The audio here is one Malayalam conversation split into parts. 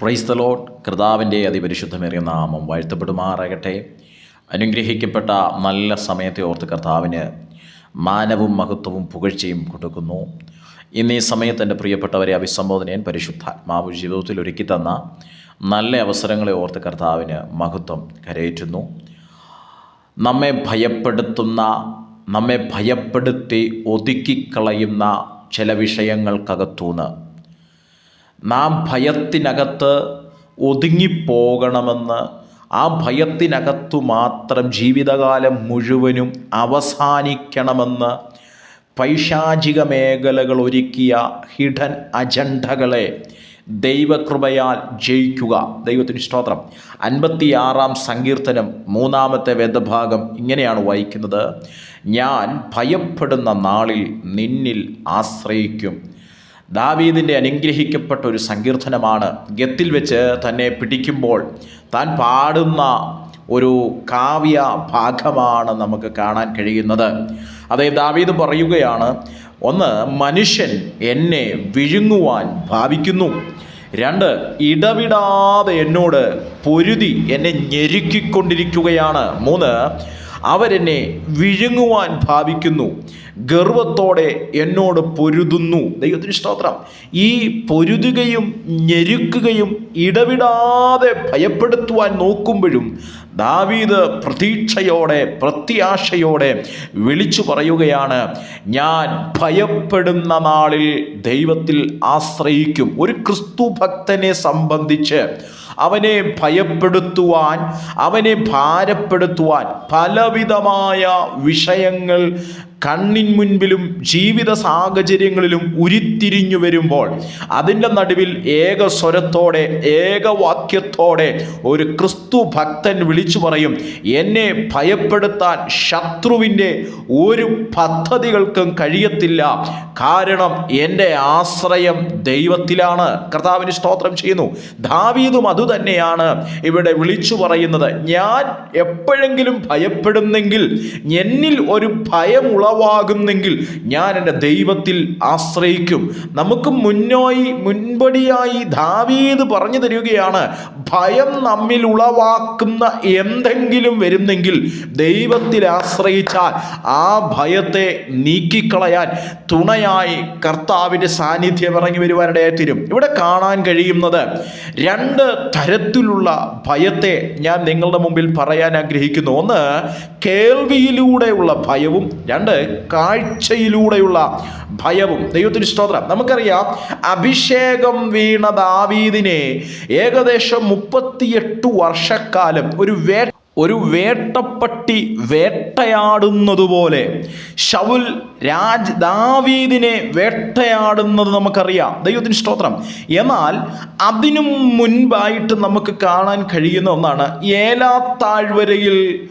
പ്രൈസ് ദ ലോഡ് കർത്താവിന്റെ അതിപരിശുദ്ധമേറിയ നാമം വാഴ്ത്തപ്പെടുമാറാകട്ടെ. അനുഗ്രഹിക്കപ്പെട്ട നല്ല സമയത്തെ ഓർത്ത് കർത്താവിന് മാനവും മഹത്വവും പുകഴ്ചയും കൊടുക്കുന്നു. ഇന്ന് ഈ സമയത്ത് എന്റെ പ്രിയപ്പെട്ടവരെ അഭിസംബോധനയൻ പരിശുദ്ധാത്മാവ് ജീവിതത്തിൽ ഒരുക്കി തന്ന നല്ല അവസരങ്ങളെ ഓർത്ത് കർത്താവിന് മഹത്വം കരയേറ്റുന്നു. നമ്മെ ഭയപ്പെടുത്തുന്ന നമ്മെ ഭയപ്പെടുത്തി ഒതുക്കിക്കളയുന്ന ചില വിഷയങ്ങൾക്കകത്തുനിന്ന് നാം ഭയത്തിനകത്ത് ഒതുങ്ങിപ്പോകണമെന്ന് ആ ഭയത്തിനകത്തു മാത്രം ജീവിതകാലം മുഴുവനും അവസാനിക്കണമെന്ന് പൈശാചിക മേഖലകൾ ഒരുക്കിയ ഹിഡൻ അജണ്ടകളെ ദൈവകൃപയാൽ ജയിക്കുക. ദൈവത്തിന് സ്തോത്രം. അൻപത്തിയാറാം സങ്കീർത്തനം മൂന്നാമത്തെ വേദഭാഗം ഇങ്ങനെയാണ് വായിക്കുന്നത്. ഞാൻ ഭയപ്പെടുന്ന നാളിൽ നിന്നിൽ ആശ്രയിക്കും. ദാവീദിന്റെ അനുഗ്രഹിക്കപ്പെട്ട ഒരു സങ്കീർത്തനമാണ്. ഗത്തിൽ വെച്ച് തന്നെ പിടിക്കുമ്പോൾ താൻ പാടുന്ന ഒരു കാവ്യ ഭാഗമാണ് നമുക്ക് കാണാൻ കഴിയുന്നത്. അതേ ദാവീദ് പറയുകയാണ് ഒന്ന് മനുഷ്യൻ എന്നെ വിഴുങ്ങുവാൻ ഭാവിക്കുന്നു. രണ്ട് ഇടവിടാതെ എന്നോട് പൊരുതി എന്നെ ഞെരുക്കിക്കൊണ്ടിരിക്കുകയാണ്. മൂന്ന് അവരെന്നെ വിഴുങ്ങുവാൻ ഭാവിക്കുന്നു. ഗർവത്തോടെ എന്നോട് പൊരുതുന്നു. ദൈവത്തിന് സ്തോത്രം. ഈ പൊരുതുകയും ഞെരുക്കുകയും ഇടവിടാതെ ഭയപ്പെടുത്തുവാൻ നോക്കുമ്പോഴും ദാവീദ് പ്രതീക്ഷയോടെ പ്രത്യാശയോടെ വിളിച്ചു പറയുകയാണ് ഞാൻ ഭയപ്പെടുന്ന നാളിൽ ദൈവത്തിൽ ആശ്രയിക്കും. ഒരു ക്രിസ്തു ഭക്തനെ സംബന്ധിച്ച് അവനെ ഭയപ്പെടുത്തുവാൻ അവനെ ഭാരപ്പെടുത്തുവാൻ പലവിധമായ വിഷയങ്ങൾ കണ്ണിൻ മുൻപിലും ജീവിത സാഹചര്യങ്ങളിലും ഉരുത്തിരിഞ്ഞു വരുമ്പോൾ അതിന്റെ നടുവിൽ ഏക സ്വരത്തോടെ ഏകവാക്യത്തോടെ ഒരു ക്രിസ്തു ഭക്തൻ വിളിച്ചു പറയും എന്നെ ഭയപ്പെടുത്താൻ ശത്രുവിന്റെ ഒരു പദ്ധതികൾക്കും കഴിയത്തില്ല. കാരണം എന്റെ ആശ്രയം ദൈവത്തിലാണ്. കർത്താവിന് സ്തോത്രം ചെയ്യുന്നു. ദാവീദും അതുതന്നെയാണ് ഇവിടെ വിളിച്ചു പറയുന്നത്. ഞാൻ എപ്പോഴെങ്കിലും ഭയപ്പെടുന്നെങ്കിൽ എന്നിൽ ഒരു ഭയം ഉളവാകുന്നെങ്കിൽ ഞാൻ എന്റെ ദൈവത്തിൽ ആശ്രയിക്കും. നമുക്ക് മുന്നോയി മുൻപടിയായി ദാവീദ് പറഞ്ഞു തരികയാണ് ഭയം നമ്മിൽ ഉളവാക്കുന്ന എന്തെങ്കിലും വരുന്നെങ്കിൽ ദൈവത്തിൽ ആശ്രയിച്ചാൽ ആ ഭയത്തെ നീക്കിക്കളയാൻ തുണയായി കർത്താവിന്റെ സാന്നിധ്യം ഇറങ്ങി വരുവാനിടയായി തീരും. ഇവിടെ കാണാൻ കഴിയുന്നത് രണ്ട് തരത്തിലുള്ള ഭയത്തെ ഞാൻ നിങ്ങളുടെ മുമ്പിൽ പറയാൻ ആഗ്രഹിക്കുന്നു. ഒന്ന് കേൾവിയിലൂടെയുള്ള ഭയവും. രണ്ട് കാഴ്ചയിലൂടെയുള്ള ഭയവും. ദൈവത്തിന് സ്തോത്രം. നമുക്കറിയാം അഭിഷേകം വീണ ദാവീദിനെ ഏകദേശം മുപ്പത്തിയെട്ട് വർഷക്കാലം ഒരു വേ ഒരു വേട്ടപ്പട്ടി വേട്ടയാടുന്നതുപോലെ ഷൗൽ രാജ് ദാവീദിനെ വേട്ടയാടുന്നത് നമുക്കറിയാം. ദൈവത്തിന് സ്തോത്രം. എന്നാൽ അതിനും മുൻപായിട്ട് നമുക്ക് കാണാൻ കഴിയുന്ന ഒന്നാണ് ഏലാ താഴ്വരയിൽ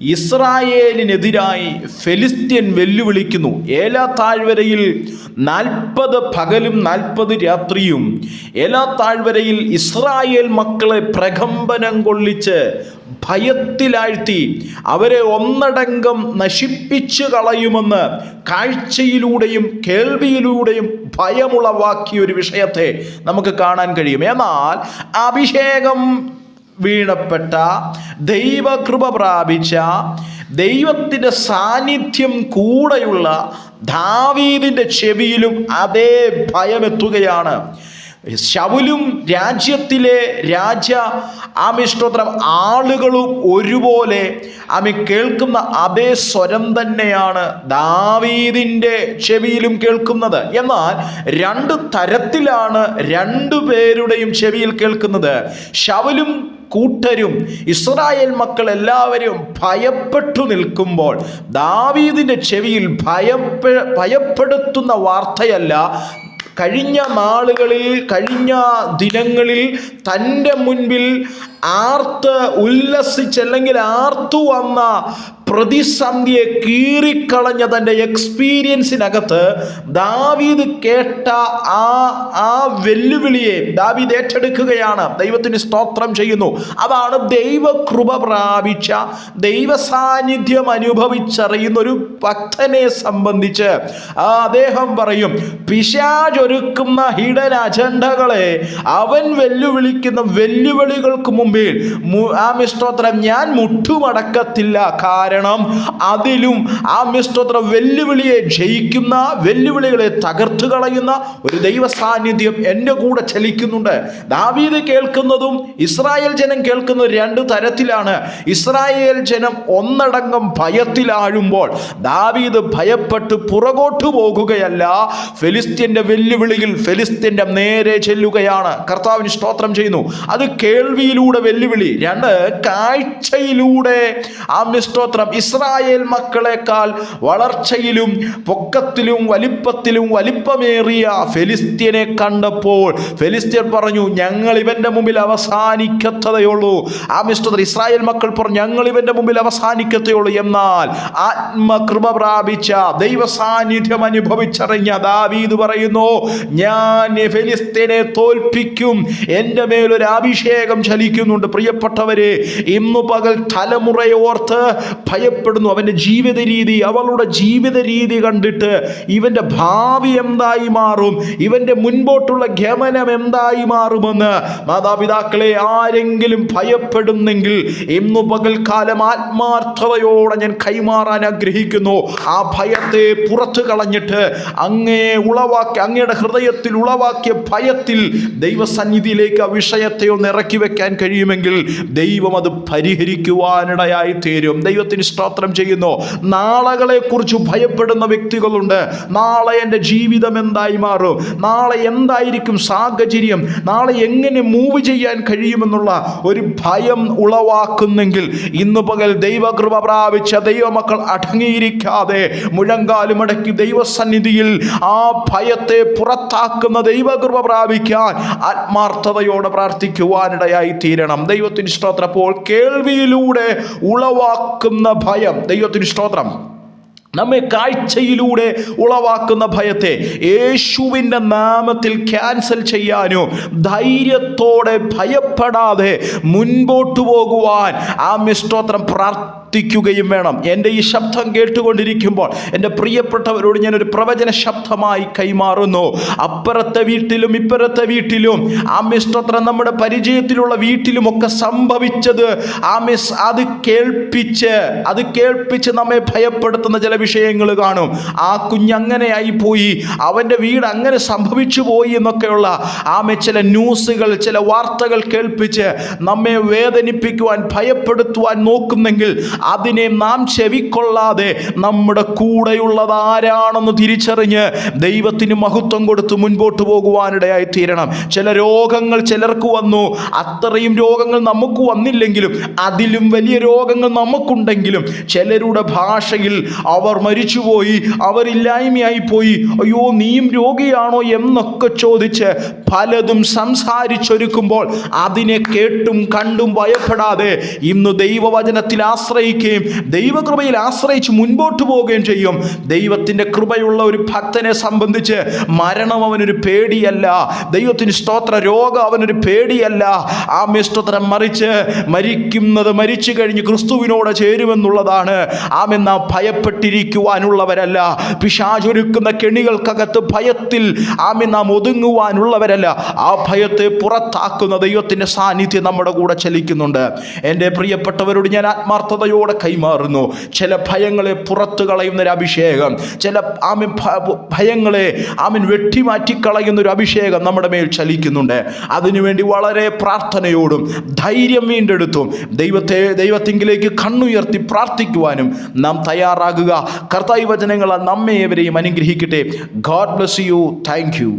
ഇസ്രായേലിനെതിരായി ഫെലിസ്ത്യൻ വെല്ലുവിളിക്കുന്നു. ഏലാ താഴ്വരയിൽ നാൽപ്പത് പകലും നാൽപ്പത് രാത്രിയും ഏലാ താഴ്വരയിൽ ഇസ്രായേൽ മക്കളെ പ്രകമ്പനം കൊള്ളിച്ച് ഭയത്തിലാഴ്ത്തി അവരെ ഒന്നടങ്കം നശിപ്പിച്ചു കളയുമെന്ന് കാഴ്ചയിലൂടെയും കേൾവിയിലൂടെയും ഭയമുളവാക്കിയ ഒരു വിഷയത്തെ നമുക്ക് കാണാൻ കഴിയും. എന്നാൽ അഭിഷേകം വീണപ്പെട്ട ദൈവകൃപ പ്രാപിച്ച ദൈവത്തിന്റെ സാന്നിധ്യം കൂടെയുള്ള ദാവീദിന്റെ ചെവിയിലും അതേ ഭയമെത്തുകയാണ്. ശൗലും രാജ്യത്തിലെ രാജ ആമിഷ്ടോത്രം ആളുകളും ഒരുപോലെ അമി കേൾക്കുന്ന അതേ സ്വരം തന്നെയാണ് ദാവീദിന്റെ ചെവിയിലും കേൾക്കുന്നത്. എന്നാൽ രണ്ട് തരത്തിലാണ് രണ്ടു പേരുടെയും ചെവിയിൽ കേൾക്കുന്നത്. ശവലും കൂട്ടരും ഇസ്രായേൽ മക്കൾ എല്ലാവരും ഭയപ്പെട്ടു നിൽക്കുമ്പോൾ ദാവീദിന്റെ ചെവിയിൽ ഭയപ്പെ ഭയപ്പെടുത്തുന്ന വാർത്തയല്ല കഴിഞ്ഞ നാളുകളിൽ കഴിഞ്ഞ ദിനങ്ങളിൽ തന്റെ മുൻപിൽ ആർത്ത് ഉല്ലസിച്ചല്ലെങ്കിൽ ആർത്തു വന്ന പ്രതിസന്ധിയെ കീറിക്കളഞ്ഞ തന്റെ എക്സ്പീരിയൻസിനകത്ത് ദാവീദ് കേട്ട ആ ആ വെല്ലുവിളിയെ ദാവീദ് ഏറ്റെടുക്കുകയാണ്. ദൈവത്തിന് സ്തോത്രം ചെയ്യുന്നു. അതാണ് ദൈവകൃപ പ്രാപിച്ച ദൈവ സാന്നിധ്യം അനുഭവിച്ചറിയുന്ന ഒരു ഭക്തനെ സംബന്ധിച്ച് അദ്ദേഹം പറയും പിശാജ് ഒരുക്കുന്ന ഹിഡൻ അജണ്ടകളെ അവൻ വെല്ലുവിളിക്കുന്ന വെല്ലുവിളികൾക്ക് മുമ്പിൽ ആ മിഷ്ടോത്രം ഞാൻ മുട്ടുമടക്കത്തില്ല. കാരണം അതിലും ആ മിഷ്ടോത്രം വെല്ലുവിളിയെ ജയിക്കുന്ന വെല്ലുവിളികളെ തകർത്തു കളയുന്ന ഒരു ദൈവ സാന്നിധ്യം എന്റെ കൂടെ ചലിക്കുന്നുണ്ട്. ദാവീദ് കേൾക്കുന്നതും ഇസ്രായേൽ ജനം കേൾക്കുന്ന രണ്ട് തരത്തിലാണ്. ഇസ്രായേൽ ജനം ഒന്നടങ്കം ഭയത്തിലാഴുമ്പോൾ ദാവീദ് ഭയപ്പെട്ട് പുറകോട്ട് പോകുകയല്ല. ഫെലിസ്ത്യന്റെ വെല്ലുവിളിയിൽ ഫെലിസ്തീന്റെ നേരെ ചെല്ലുകയാണ്. കർത്താവിന് സ്തോത്രം ചെയ്യുന്നു. അത് കേൾവിയിലൂടെ വെല്ലുവിളി. രണ്ട് കാഴ്ചയിലൂടെ ആ സ്തോത്രം ഇസ്രായേൽ മക്കളെക്കാൾ വളർച്ചയിലും പൊക്കത്തിലും വലിപ്പത്തിലും വലിപ്പമേറിയ ഫെലിസ്ത്യനെ കണ്ടപ്പോൾ ഫെലിസ്തീൻ പറഞ്ഞു ഞങ്ങൾ ഇവന്റെ മുമ്പിൽ അവസാനിക്കത്തതയുള്ളൂ. ആ മിസ്തോത്രം ഇസ്രായേൽ മക്കൾ പറഞ്ഞു ഞങ്ങൾ ഇവന്റെ മുമ്പിൽ അവസാനിക്കത്തയുള്ളൂ. എന്നാൽ ആത്മകൃപ പ്രാപിച്ച ദൈവ സാന്നിധ്യം അനുഭവിച്ചറിഞ്ഞ ദാവീദ് പറയുന്നു ഞാൻ ഫെലിസ്തീനെ തോൽപ്പിക്കും. എന്റെ മേലൊരു അഭിഷേകം ചലിക്കുന്നുണ്ട്. പ്രിയപ്പെട്ടവരെ ഇന്നു പകൽ തലമുറയെ ഓർത്ത് ഭയപ്പെടുന്നു. അവന്റെ ജീവിത രീതി അവളുടെ ജീവിത രീതി കണ്ടിട്ട് ഇവന്റെ ഭാവി എന്തായി മാറും? ഇവന്റെ മുൻപോട്ടുള്ള ഗമനം എന്തായി മാറുമെന്ന് മാതാപിതാക്കളെ ആരെങ്കിലും ഭയപ്പെടുന്നെങ്കിൽ ഇന്നു പകൽക്കാലം ആത്മാർത്ഥതയോടെ ഞാൻ കൈമാറാൻ ആഗ്രഹിക്കുന്നു. ആ ഭയത്തെ പുറത്തു കളഞ്ഞിട്ട് അങ്ങേ ഉളവാക്കി അങ്ങയുടെ ഹൃദയത്തിൽ ഉളവാക്കിയ ഭയത്തിൽ ദൈവസന്നിധിയിലേക്ക് ആ വിഷയത്തെ ഒന്ന് ഇറക്കി വെക്കാൻ കഴിയുമെങ്കിൽ ദൈവം അത് പരിഹരിക്കുവാനിടയായി തീരും. ദൈവത്തിന് സ്തോത്രം ചെയ്യുന്നു. നാളകളെ കുറിച്ച് ഭയപ്പെടുന്ന വ്യക്തികളുണ്ട്. നാളെ എന്റെ ജീവിതം എന്തായി മാറും? നാളെ എന്തായിരിക്കും സാഹചര്യം? നാളെ എങ്ങനെ മൂവ് ചെയ്യാൻ കഴിയുമെന്നുള്ള ഒരു ഭയം ഉളവാക്കുന്നെങ്കിൽ ഇന്ന് പകൽ ദൈവകൃപ പ്രാപിച്ച ദൈവമക്കൾ അടങ്ങിയിരിക്കാതെ മുഴങ്കാലുമടക്കി ദൈവസന്നിധിയിൽ ആ ഭയത്തെ പുറത്താക്കുന്ന ദൈവകൃപ പ്രാപിക്കാൻ ആത്മാർത്ഥതയോടെ പ്രാർത്ഥിക്കുവാനിടയായി തീരണം. ദൈവത്തിന് സ്തോത്രം. അപ്പോൾ കേൾവിയിലൂടെ ഉളവാക്കുന്ന ഭയം. ദൈവത്തിന് സ്തോത്രം. നമ്മെ കാഴ്ചയിലൂടെ ഉളവാക്കുന്ന ഭയത്തെ യേശുവിന്റെ നാമത്തിൽ ക്യാൻസൽ ചെയ്യാനോ ധൈര്യത്തോടെ ഭയപ്പെടാതെ മുൻപോട്ടു പോകുവാൻ ആ മിസ്റ്റോത്രം പ്രാർത്ഥിക്കുകയും വേണം. എന്റെ ഈ ശബ്ദം കേട്ടുകൊണ്ടിരിക്കുമ്പോൾ എന്റെ പ്രിയപ്പെട്ടവരോട് ഞാനൊരു പ്രവചന ശബ്ദമായി കൈമാറുന്നു. അപ്പുറത്തെ വീട്ടിലും ഇപ്പുറത്തെ വീട്ടിലും ആ മിസ്റ്റോത്രം നമ്മുടെ പരിചയത്തിലുള്ള വീട്ടിലുമൊക്കെ സംഭവിച്ചത്. ആ മിസ് അത് കേൾപ്പിച്ച് അത് കേൾപ്പിച്ച് നമ്മെ ഭയപ്പെടുത്തുന്ന ചില വിഷയങ്ങൾ കാണും. ആ കുഞ്ഞങ്ങനെയായി പോയി അവന്റെ വീട് അങ്ങനെ സംഭവിച്ചു പോയി എന്നൊക്കെയുള്ള ആമെ ചില ന്യൂസുകൾ ചില വാർത്തകൾ കേൾപ്പിച്ച് നമ്മെ വേദനിപ്പിക്കുവാൻ ഭയപ്പെടുത്തുവാൻ നോക്കുന്നെങ്കിൽ അതിനെ നാം ചെവിക്കൊള്ളാതെ നമ്മുടെ കൂടെയുള്ളത് ആരാണെന്ന് തിരിച്ചറിഞ്ഞ് ദൈവത്തിന് മഹത്വം കൊടുത്ത് മുൻപോട്ട് പോകുവാനിടയായി തീരണം. ചില രോഗങ്ങൾ ചിലർക്ക് വന്നു. അത്രയും രോഗങ്ങൾ നമുക്ക് വന്നില്ലെങ്കിലും അതിലും വലിയ രോഗങ്ങൾ നമുക്കുണ്ടെങ്കിലും ചിലരുടെ ഭാഷയിൽ അവർ മരിച്ചുപോയി അവരില്ലായ്മയായി പോയി. അയ്യോ നീയും രോഗിയാണോ എന്നൊക്കെ ചോദിച്ച് പലതും സംസാരിച്ചൊരുക്കുമ്പോൾ അതിനെ കേട്ടും കണ്ടും ഭയപ്പെടാതെ ഇന്ന് ദൈവവചനത്തിൽ ആശ്രയിക്കുകയും ദൈവകൃപയിൽ ആശ്രയിച്ച് മുൻപോട്ട് പോവുകയും ചെയ്യും. ദൈവത്തിന്റെ കൃപയുള്ള ഒരു ഭക്തനെ സംബന്ധിച്ച് മരണം അവനൊരു പേടിയല്ല. ദൈവത്തിന് സ്തോത്ര രോഗം അവനൊരു പേടിയല്ല. ആ സ്തോത്രം മറിച്ച് മരിക്കുന്നത് മരിച്ചു കഴിഞ്ഞ് ക്രിസ്തുവിനോട് ചേരുമെന്നുള്ളതാണ്. ആമെന്ന ഭയപ്പെട്ടിരിക്കുവാനുള്ളവരല്ല. പിശാചൊരുക്കുന്ന കെണികൾക്കകത്ത് ഭയത്തിൽ ആമെന്ന നാം ഒതുങ്ങുവാനുള്ളവരല്ല. ആ ഭയത്തെ പുറത്താക്കുന്ന ദൈവത്തിന്റെ സാന്നിധ്യം നമ്മുടെ കൂടെ ചലിക്കുന്നുണ്ട്. എന്റെ പ്രിയപ്പെട്ടവരോട് ഞാൻ ആത്മാർത്ഥതയോടെ കൈമാറുന്നു. ചില ഭയങ്ങളെ പുറത്തു കളയുന്ന ഒരു അഭിഷേകം. ചില ആമിൻ ഭയങ്ങളെ ആമൻ വെട്ടിമാറ്റിക്കളയുന്ന ഒരു അഭിഷേകം നമ്മുടെ മേൽ ചലിക്കുന്നുണ്ട്. അതിനുവേണ്ടി വളരെ പ്രാർത്ഥനയോടും ധൈര്യം വീണ്ടെടുത്തും ദൈവത്തെ ദൈവത്തിങ്കിലേക്ക് കണ്ണുയർത്തി പ്രാർത്ഥിക്കുവാനും നാം തയ്യാറാകുക. കർത്തായി വചനങ്ങൾ നമ്മെ ഏവരെയും അനുഗ്രഹിക്കട്ടെ. God bless you thank you